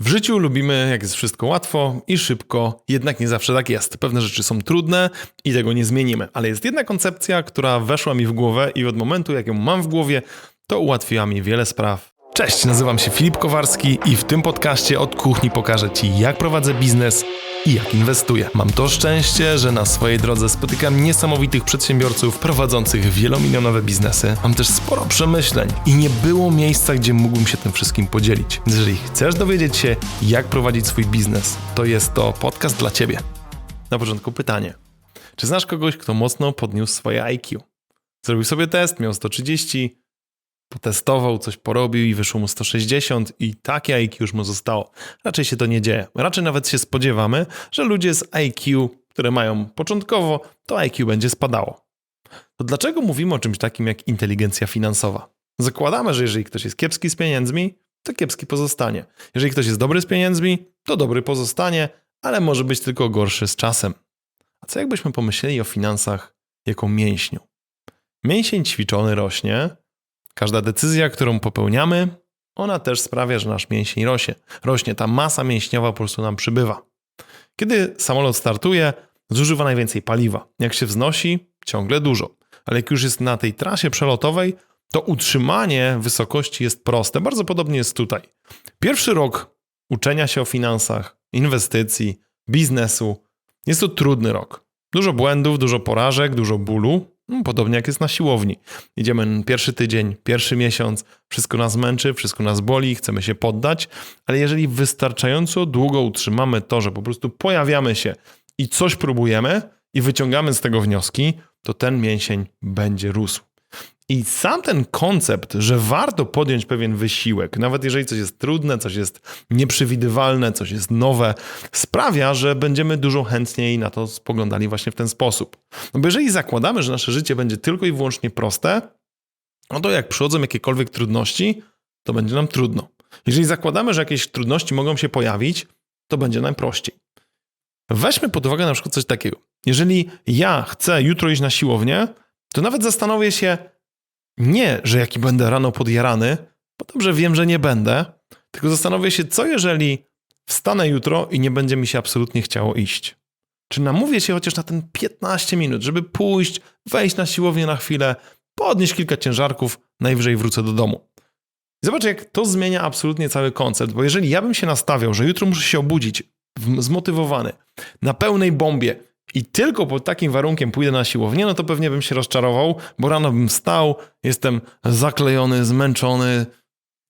W życiu lubimy, jak jest wszystko łatwo i szybko, jednak nie zawsze tak jest. Pewne rzeczy są trudne i tego nie zmienimy. Ale jest jedna koncepcja, która weszła mi w głowę i od momentu, jak ją mam w głowie, to ułatwiła mi wiele spraw. Cześć, nazywam się Filip Kowarski i w tym podcaście od kuchni pokażę Ci, jak prowadzę biznes i jak inwestuję. Mam to szczęście, że na swojej drodze spotykam niesamowitych przedsiębiorców prowadzących wielomilionowe biznesy. Mam też sporo przemyśleń i nie było miejsca, gdzie mógłbym się tym wszystkim podzielić. Jeżeli chcesz dowiedzieć się, jak prowadzić swój biznes, to jest to podcast dla Ciebie. Na początku pytanie. Czy znasz kogoś, kto mocno podniósł swoje IQ? Zrobił sobie test, miał 130, potestował, coś porobił i wyszło mu 160 i takie IQ już mu zostało. Raczej się to nie dzieje. Raczej nawet się spodziewamy, że ludzie z IQ, które mają początkowo, to IQ będzie spadało. To dlaczego mówimy o czymś takim jak inteligencja finansowa? Zakładamy, że jeżeli ktoś jest kiepski z pieniędzmi, to kiepski pozostanie. Jeżeli ktoś jest dobry z pieniędzmi, to dobry pozostanie, ale może być tylko gorszy z czasem. A co jakbyśmy pomyśleli o finansach jako mięśniu? Mięsień ćwiczony rośnie, Każda decyzja, którą popełniamy, ona też sprawia, że nasz mięsień rośnie. Rośnie, ta masa mięśniowa po prostu nam przybywa. Kiedy samolot startuje, zużywa najwięcej paliwa. Jak się wznosi, ciągle dużo. Ale jak już jest na tej trasie przelotowej, to utrzymanie wysokości jest proste. Bardzo podobnie jest tutaj. Pierwszy rok uczenia się o finansach, inwestycji, biznesu jest to trudny rok. Dużo błędów, dużo porażek, dużo bólu, podobnie jak jest na siłowni. Idziemy pierwszy tydzień, pierwszy miesiąc, wszystko nas męczy, wszystko nas boli, chcemy się poddać, ale jeżeli wystarczająco długo utrzymamy to, że po prostu pojawiamy się i coś próbujemy i wyciągamy z tego wnioski, to ten mięsień będzie rósł. I sam ten koncept, że warto podjąć pewien wysiłek, nawet jeżeli coś jest trudne, coś jest nieprzewidywalne, coś jest nowe, sprawia, że będziemy dużo chętniej na to spoglądali właśnie w ten sposób. No bo jeżeli zakładamy, że nasze życie będzie tylko i wyłącznie proste, no to jak przychodzą jakiekolwiek trudności, to będzie nam trudno. Jeżeli zakładamy, że jakieś trudności mogą się pojawić, to będzie nam prościej. Weźmy pod uwagę na przykład coś takiego. Jeżeli ja chcę jutro iść na siłownię, to nawet zastanowię się, nie, że jaki będę rano podjarany, bo dobrze wiem, że nie będę, tylko zastanowię się, co jeżeli wstanę jutro i nie będzie mi się absolutnie chciało iść. Czy namówię się chociaż na ten 15 minut, żeby pójść, wejść na siłownię na chwilę, podnieść kilka ciężarków, najwyżej wrócę do domu. Zobacz, jak to zmienia absolutnie cały koncept, bo jeżeli ja bym się nastawiał, że jutro muszę się obudzić zmotywowany, na pełnej bombie, i tylko pod takim warunkiem pójdę na siłownię, no to pewnie bym się rozczarował, bo rano bym stał, jestem zaklejony, zmęczony,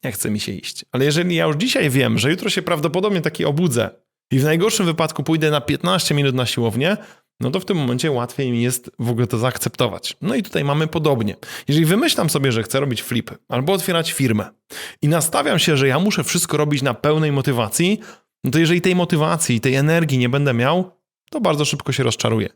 nie chce mi się iść. Ale jeżeli ja już dzisiaj wiem, że jutro się prawdopodobnie taki obudzę i w najgorszym wypadku pójdę na 15 minut na siłownię, no to w tym momencie łatwiej mi jest w ogóle to zaakceptować. No i tutaj mamy podobnie. Jeżeli wymyślam sobie, że chcę robić flipy albo otwierać firmę i nastawiam się, że ja muszę wszystko robić na pełnej motywacji, no to jeżeli tej motywacji, tej energii nie będę miał, to bardzo szybko się rozczaruje.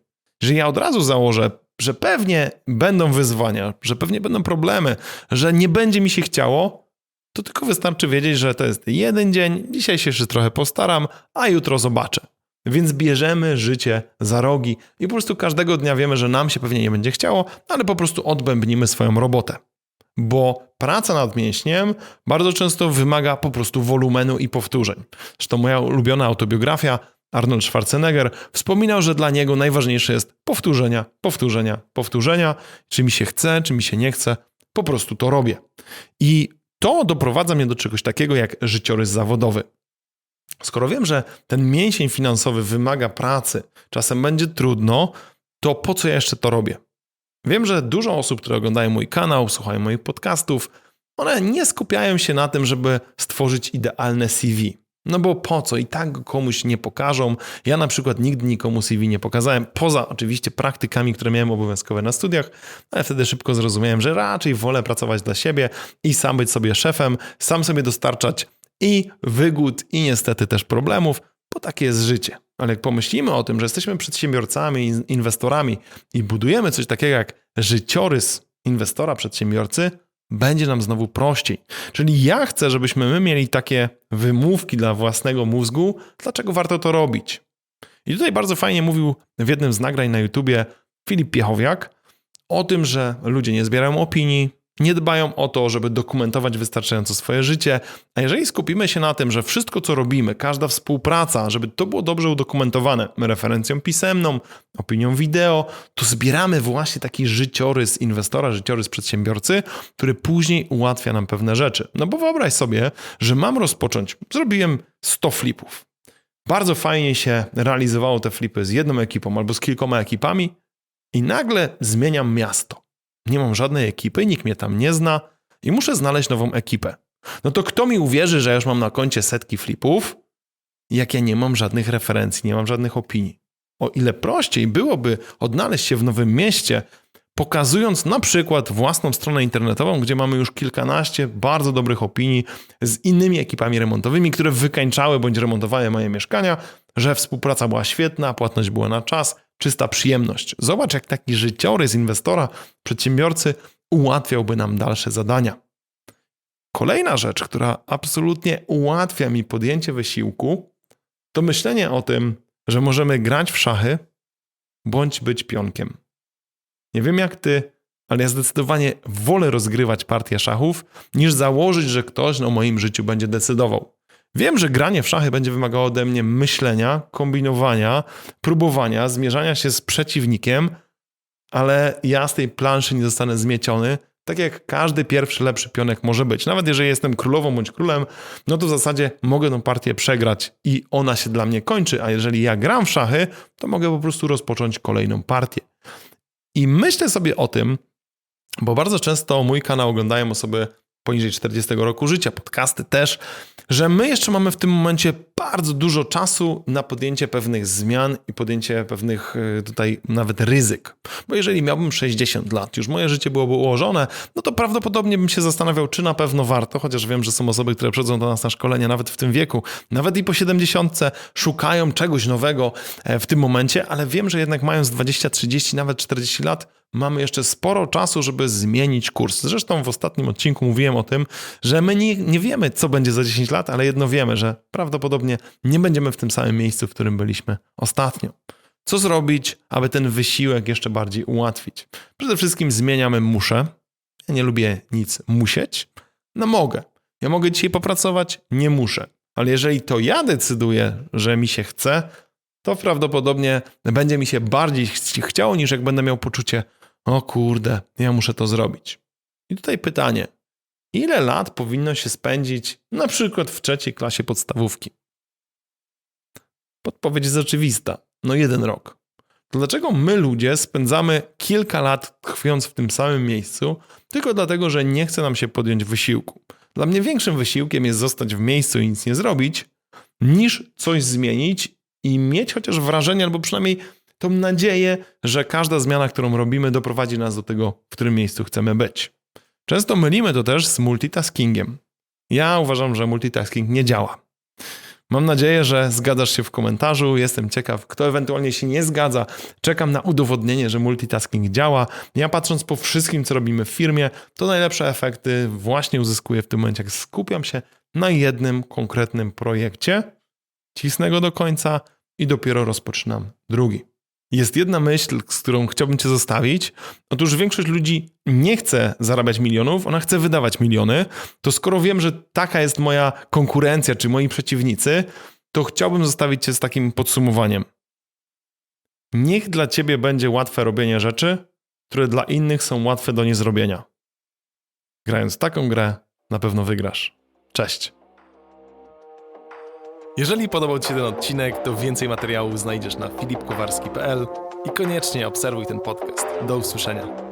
Jeżeli ja od razu założę, że pewnie będą wyzwania, że pewnie będą problemy, że nie będzie mi się chciało, to tylko wystarczy wiedzieć, że to jest jeden dzień, dzisiaj się jeszcze trochę postaram, a jutro zobaczę. Więc bierzemy życie za rogi i po prostu każdego dnia wiemy, że nam się pewnie nie będzie chciało, ale po prostu odbębnimy swoją robotę. Bo praca nad mięśniem bardzo często wymaga po prostu wolumenu i powtórzeń. Zresztą moja ulubiona autobiografia Arnold Schwarzenegger wspominał, że dla niego najważniejsze jest powtórzenia, powtórzenia, powtórzenia. Czy mi się chce, czy mi się nie chce, po prostu to robię. I to doprowadza mnie do czegoś takiego jak życiorys zawodowy. Skoro wiem, że ten mięsień finansowy wymaga pracy, czasem będzie trudno, to po co ja jeszcze to robię? Wiem, że dużo osób, które oglądają mój kanał, słuchają moich podcastów, one nie skupiają się na tym, żeby stworzyć idealne CV. No bo po co? I tak go komuś nie pokażą. Ja na przykład nigdy nikomu CV nie pokazałem, poza oczywiście praktykami, które miałem obowiązkowe na studiach, ale wtedy szybko zrozumiałem, że raczej wolę pracować dla siebie i sam być sobie szefem, sam sobie dostarczać i wygód, i niestety też problemów, bo takie jest życie. Ale jak pomyślimy o tym, że jesteśmy przedsiębiorcami, inwestorami i budujemy coś takiego jak życiorys inwestora, przedsiębiorcy, będzie nam znowu prościej. Czyli ja chcę, żebyśmy my mieli takie wymówki dla własnego mózgu, dlaczego warto to robić. I tutaj bardzo fajnie mówił w jednym z nagrań na YouTubie Filip Piechowiak o tym, że ludzie nie zbierają opinii, nie dbają o to, żeby dokumentować wystarczająco swoje życie. A jeżeli skupimy się na tym, że wszystko, co robimy, każda współpraca, żeby to było dobrze udokumentowane referencją pisemną, opinią wideo, to zbieramy właśnie taki życiorys inwestora, życiorys przedsiębiorcy, który później ułatwia nam pewne rzeczy. No bo wyobraź sobie, że mam rozpocząć, zrobiłem 100 flipów. Bardzo fajnie się realizowało te flipy z jedną ekipą albo z kilkoma ekipami i nagle zmieniam miasto nie mam żadnej ekipy, nikt mnie tam nie zna i muszę znaleźć nową ekipę. No to kto mi uwierzy, że już mam na koncie setki flipów, jak ja nie mam żadnych referencji, nie mam żadnych opinii? O ile prościej byłoby odnaleźć się w nowym mieście, pokazując na przykład własną stronę internetową, gdzie mamy już kilkanaście bardzo dobrych opinii z innymi ekipami remontowymi, które wykańczały bądź remontowały moje mieszkania, że współpraca była świetna, płatność była na czas, czysta przyjemność. Zobacz, jak taki życiorys inwestora, przedsiębiorcy ułatwiałby nam dalsze zadania. Kolejna rzecz, która absolutnie ułatwia mi podjęcie wysiłku, to myślenie o tym, że możemy grać w szachy bądź być pionkiem. Nie wiem jak ty, ale ja zdecydowanie wolę rozgrywać partię szachów, niż założyć, że ktoś o moim życiu będzie decydował. Wiem, że granie w szachy będzie wymagało ode mnie myślenia, kombinowania, próbowania, zmierzania się z przeciwnikiem, ale ja z tej planszy nie zostanę zmieciony, tak jak każdy pierwszy lepszy pionek może być. Nawet jeżeli jestem królową bądź królem, no to w zasadzie mogę tą partię przegrać i ona się dla mnie kończy, a jeżeli ja gram w szachy, to mogę po prostu rozpocząć kolejną partię. I myślę sobie o tym, bo bardzo często mój kanał oglądają osoby poniżej 40 roku życia, podcasty też, że my jeszcze mamy w tym momencie bardzo dużo czasu na podjęcie pewnych zmian i podjęcie pewnych e, tutaj nawet ryzyk. Bo jeżeli miałbym 60 lat, już moje życie byłoby ułożone, no to prawdopodobnie bym się zastanawiał, czy na pewno warto, chociaż wiem, że są osoby, które przychodzą do nas na szkolenia nawet w tym wieku, nawet i po 70, szukają czegoś nowego e, w tym momencie, ale wiem, że jednak mając 20, 30, nawet 40 lat, mamy jeszcze sporo czasu, żeby zmienić kurs. Zresztą w ostatnim odcinku mówiłem o tym, że my nie, nie wiemy, co będzie za 10 lat, ale jedno wiemy, że prawdopodobnie nie będziemy w tym samym miejscu, w którym byliśmy ostatnio. Co zrobić, aby ten wysiłek jeszcze bardziej ułatwić? Przede wszystkim zmieniamy muszę. Ja nie lubię nic musieć. No mogę. Ja mogę dzisiaj popracować, nie muszę. Ale jeżeli to ja decyduję, że mi się chce, to prawdopodobnie będzie mi się bardziej chciało, niż jak będę miał poczucie, o kurde, ja muszę to zrobić. I tutaj pytanie, ile lat powinno się spędzić na przykład w trzeciej klasie podstawówki? Podpowiedź jest oczywista. No jeden rok. To dlaczego my ludzie spędzamy kilka lat tkwiąc w tym samym miejscu, tylko dlatego, że nie chce nam się podjąć wysiłku? Dla mnie większym wysiłkiem jest zostać w miejscu i nic nie zrobić, niż coś zmienić i mieć chociaż wrażenie, albo przynajmniej tą nadzieję, że każda zmiana, którą robimy, doprowadzi nas do tego, w którym miejscu chcemy być. Często mylimy to też z multitaskingiem. Ja uważam, że multitasking nie działa. Mam nadzieję, że zgadzasz się w komentarzu. Jestem ciekaw, kto ewentualnie się nie zgadza. Czekam na udowodnienie, że multitasking działa. Ja patrząc po wszystkim, co robimy w firmie, to najlepsze efekty właśnie uzyskuję w tym momencie, jak skupiam się na jednym konkretnym projekcie, cisnę go do końca i dopiero rozpoczynam drugi. Jest jedna myśl, z którą chciałbym Cię zostawić. Otóż większość ludzi nie chce zarabiać milionów, ona chce wydawać miliony. To skoro wiem, że taka jest moja konkurencja czy moi przeciwnicy, to chciałbym zostawić Cię z takim podsumowaniem. Niech dla Ciebie będzie łatwe robienie rzeczy, które dla innych są łatwe do niezrobienia. Grając taką grę, na pewno wygrasz. Cześć. Jeżeli podobał Ci się ten odcinek, to więcej materiałów znajdziesz na filipkowarski.pl i koniecznie obserwuj ten podcast. Do usłyszenia.